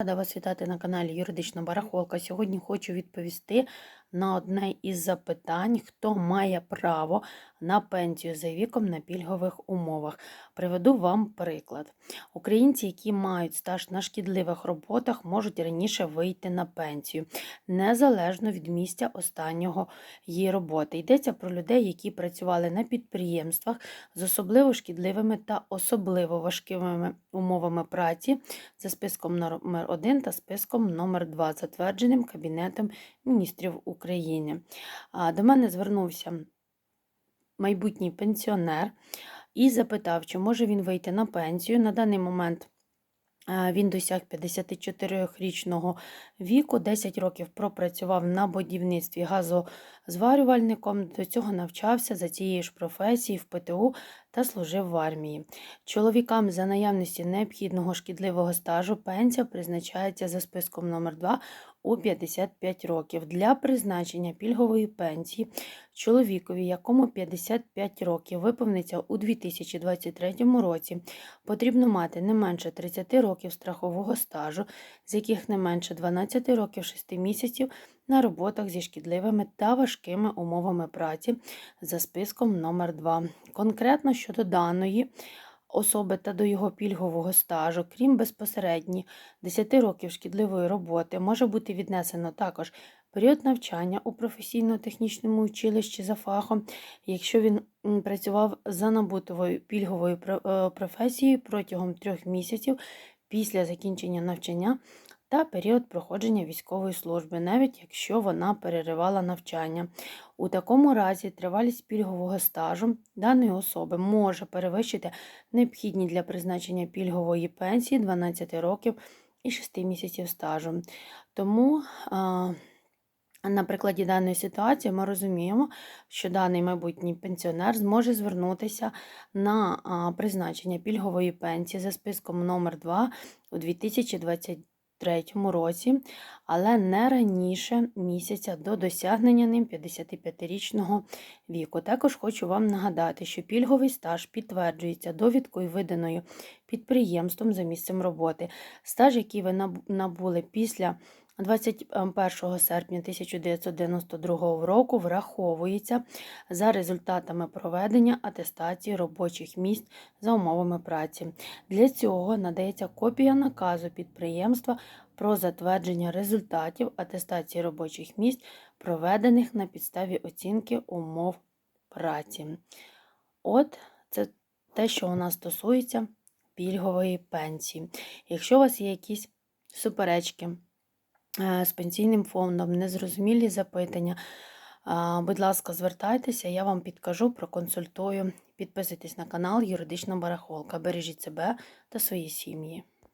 Рада вас вітати на каналі Юридична Барахолка. Сьогодні хочу відповісти на одне із запитань, хто має право на пенсію за віком на пільгових умовах. Приведу вам приклад. Українці, які мають стаж на шкідливих роботах, можуть раніше вийти на пенсію, незалежно від місця останнього її роботи. Йдеться про людей, які працювали на підприємствах з особливо шкідливими та особливо важкими умовами праці за списком номер 1 та списком номер 2 затвердженим Кабінетом міністрів України. А, До мене звернувся майбутній пенсіонер і запитав, чи може він вийти на пенсію. На даний момент він досяг 54-річного віку, 10 років пропрацював на будівництві газозварювальником, до цього навчався за цією ж професією в ПТУ та служив в армії. Чоловікам за наявності необхідного шкідливого стажу пенсія призначається за списком номер 2 у 55 років. Для призначення пільгової пенсії чоловікові, якому 55 років виповниться у 2023 році, потрібно мати не менше 30 років страхового стажу, з яких не менше 12 років 6 місяців на роботах зі шкідливими та важкими умовами праці за списком номер 2 Конкретно щодо даної особи та до його пільгового стажу, крім безпосередньо 10 років шкідливої роботи, може бути віднесено також період навчання у професійно-технічному училищі за фахом, якщо він працював за набутовою пільговою е, професією протягом трьох місяців після закінчення навчання та період проходження військової служби, навіть якщо вона переривала навчання. У такому разі тривалість пільгового стажу даної особи може перевищити необхідні для призначення пільгової пенсії 12 років і 6 місяців стажу. Тому а, на прикладі даної ситуації ми розуміємо, що даний майбутній пенсіонер зможе звернутися на призначення пільгової пенсії за списком номер 2 у 2023 році, але не раніше місяця до досягнення ним 55-річного віку. Також хочу вам нагадати, що пільговий стаж підтверджується довідкою, виданою підприємством за місцем роботи. Стаж, який ви набули після 21 серпня 1992 року, враховується за результатами проведення атестації робочих місць за умовами праці. Для цього надається копія наказу підприємства про затвердження результатів атестації робочих місць, проведених на підставі оцінки умов праці. От це те, що у нас стосується пільгової пенсії. Якщо у вас є якісь суперечки з пенсійним фондом, незрозумілі запитання, будь ласка, звертайтеся, я вам підкажу, проконсультую. Підписуйтесь на канал Юридична Барахолка. Бережіть себе та свої сім'ї.